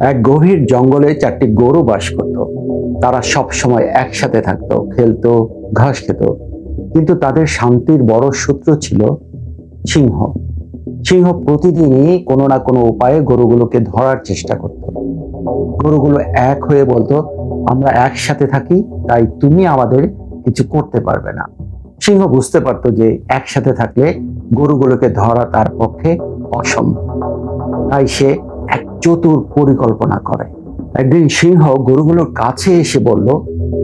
এক গভীর জঙ্গলে চারটি গরু বাস করত। তারা সব সময় একসাথে থাকতো, খেলতো, ঘাস খেত। কিন্তু তাদের শান্তির বড় সূত্র ছিল সিংহ। সিংহ প্রতিদিনই কোনো না কোনো উপায়ে গরুগুলোকে ধরার চেষ্টা করত। গরুগুলো এক হয়ে বলতো, আমরা একসাথে থাকি, তাই তুমি আমাদের কিছু করতে পারবে না। সিংহ বুঝতে পারতো যে একসাথে থাকলে গরুগুলোকে ধরা তার পক্ষে অসম্ভব। তাই সে এক চতুর পরিকল্পনা করে। একদিন সিংহ গরুগুলোর কাছে এসে বলল,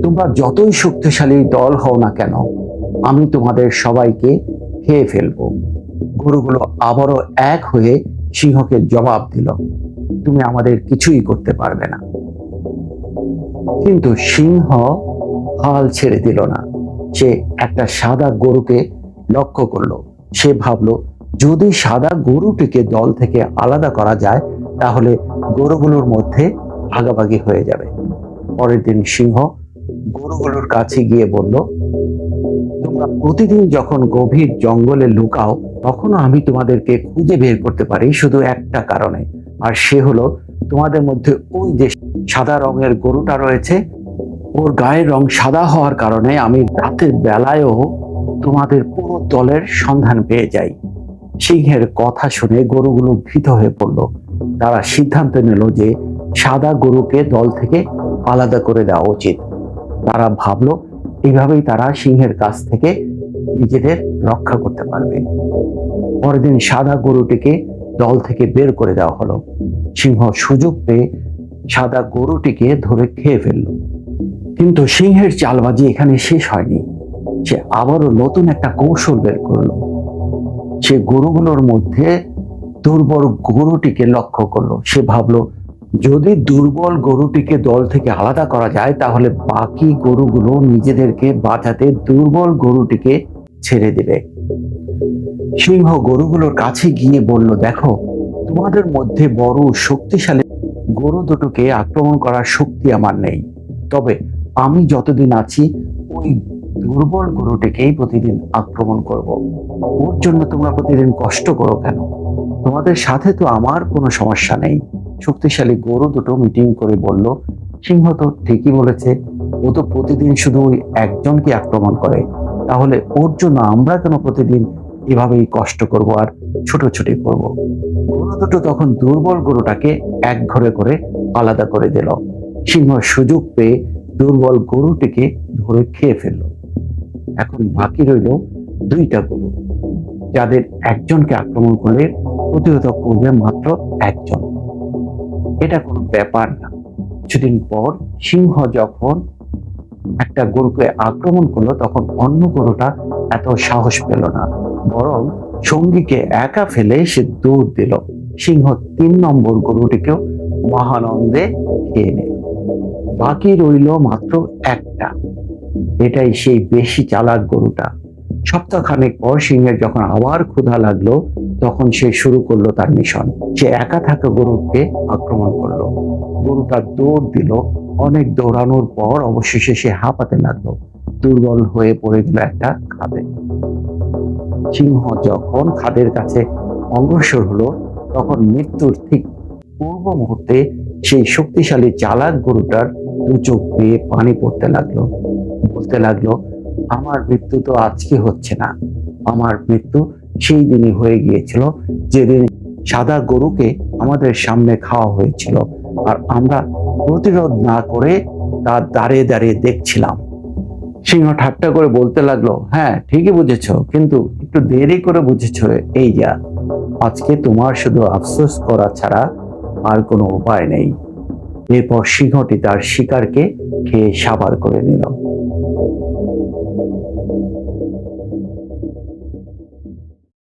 তোমরা যতই শক্তিশালী দল হও না কেন, আমি তোমাদের সবাইকে খেয়ে ফেলব। গরুগুলো আবারও এক হয়ে সিংহকে জবাব দিল, তুমি আমাদের কিছুই করতে পারবে না। কিন্তু সিংহ হাল ছেড়ে দিল না। সে একটা সাদা গরুকে লক্ষ্য করল। সে ভাবলো, যদি সাদা গরুটিকে দল থেকে আলাদা করা যায় তাহলে গরুগুলোর মধ্যে ভাগাভাগি হয়ে যাবে। পরের দিন সিংহ গরুগুলোর কাছে গিয়ে বলল, তোমরা প্রতিদিন যখন গভীর জঙ্গলে লুকাও, তখনও আমি তোমাদেরকে খুঁজে বের করতে পারি শুধু একটা কারণে। আর সে হলো তোমাদের মধ্যে ওই যে সাদা রঙের গরুটা রয়েছে, ওর গায়ের রং সাদা হওয়ার কারণে আমি রাতের বেলায়ও তোমাদের পুরো দলের সন্ধান পেয়ে যাই। সিংহের কথা শুনে গরুগুলো ভীত হয়ে পড়ল। তারা সিদ্ধান্ত নিল যে সাদা গরুকে দল থেকে আলাদা করে দেওয়া উচিত। তারা ভাবলো এইভাবেই তারা সিংহের কাছ থেকে নিজেদের রক্ষা করতে পারবে। পরের দিন সাদা গরুটিকে দল থেকে বের করে দেওয়া হলো। সিংহ সুযোগ পেয়ে সাদা গরুটিকে ধরে খেয়ে ফেলল। কিন্তু সিংহের চালবাজি এখানে শেষ হয়নি। সে আবারও নতুন একটা কৌশল বের করল। সে গরুগুলোর মধ্যে দুর্বল গরুটিকে লক্ষ্য করল। সে ভাবলো, যদি দুর্বল গরুটিকে দল থেকে আলাদা করা যায়, তাহলে বাকি গরুগুলো নিজেদেরকে বাঁচাতে দুর্বল গরুটিকে ছেড়ে দেবে। সিংহ গরুগুলোর কাছে গিয়ে বলল, দেখো, তোমাদের মধ্যে বড় শক্তিশালী গরু দুটোকে আক্রমণ করার শক্তি আমার নেই। তবে আমি যতদিন আছি, ওই দুর্বল গরুটিকেই প্রতিদিন আক্রমণ করব। ওর জন্য তোমরা প্রতিদিন কষ্ট করো কেন? তোমাদের সাথে তো আমার কোনো সমস্যা নেই। শক্তিশালী গরু দুটো মিটিং করে বলল সিংহ তো ঠিকই বলেছে, ও তো প্রতিদিন শুধু ওই একজনকে আক্রমণ করে। তাহলে ওর জন্য আমরা কেন প্রতিদিন এভাবেই কষ্ট করব আর ছোটাছুটি করব? গরু দুটো তখন দুর্বল গরুটাকে এক ঘরে করে আলাদা করে দিল। সিংহ সুযোগ পেয়ে দুর্বল গরুটিকে ধরে খেয়ে ফেলল। এখন বাকি রইল দুইটা গরু। যাদের একজনকে আক্রমণ করলে প্রতিহত করবে মাত্র একজন। এটা কোনো ব্যাপার না। কিছুদিন পর সিংহ যখন একটা গরুকে আক্রমণ করল, তখন অন্য গরুটা এত সাহস পেল না, বরং সঙ্গীকে একা ফেলে সে দৌড় দিল। সিংহ তিন নম্বর গরুটিকেও মহানন্দে খেয়ে নিল। বাকি রইল মাত্র একটা। এটাই সেই বেশি চালাক গরুটা। সপ্তাহখানেক পর সিংহের যখন আবার ক্ষুধা লাগল, তখন সে শুরু করল তার মিশন। সে একা থাকা গরুকে আক্রমণ করল। গরুটা দৌড় দিল। অনেক দৌড়ানোর পর অবশেষে সে হাঁপাতে লাগল। দুর্বল হয়ে পড়ে গেল একটা খাদে। সিংহ যখন খাদের কাছে অগ্রসর হলো, তখন মৃত্যুর ঠিক পূর্ব মুহূর্তে সেই শক্তিশালী চালাক গরুটার দু চোখ বেয়ে পানি পড়তে লাগল। বলতে লাগল আমার মৃত্যু তো আজকে হচ্ছে না। আমার মৃত্যু সেই দিনই হয়ে গিয়েছিল, যেদিন সাদা গরুকে আমাদের সামনে খাওয়া হয়েছিল। আর আমরা প্রতিরোধ না করে তার দাঁড়িয়ে দাঁড়িয়ে দেখছিলাম। সিংহ ঠাট্টা করে বলতে লাগল হ্যাঁ ঠিকই বুঝেছ, কিন্তু একটু দেরি করে বুঝেছ এই যা। আজকে তোমার শুধু আফসোস করা ছাড়া আর কোনো উপায় নেই। এরপর সিংহটি তার শিকারকে খেয়ে সাবার করে নিল।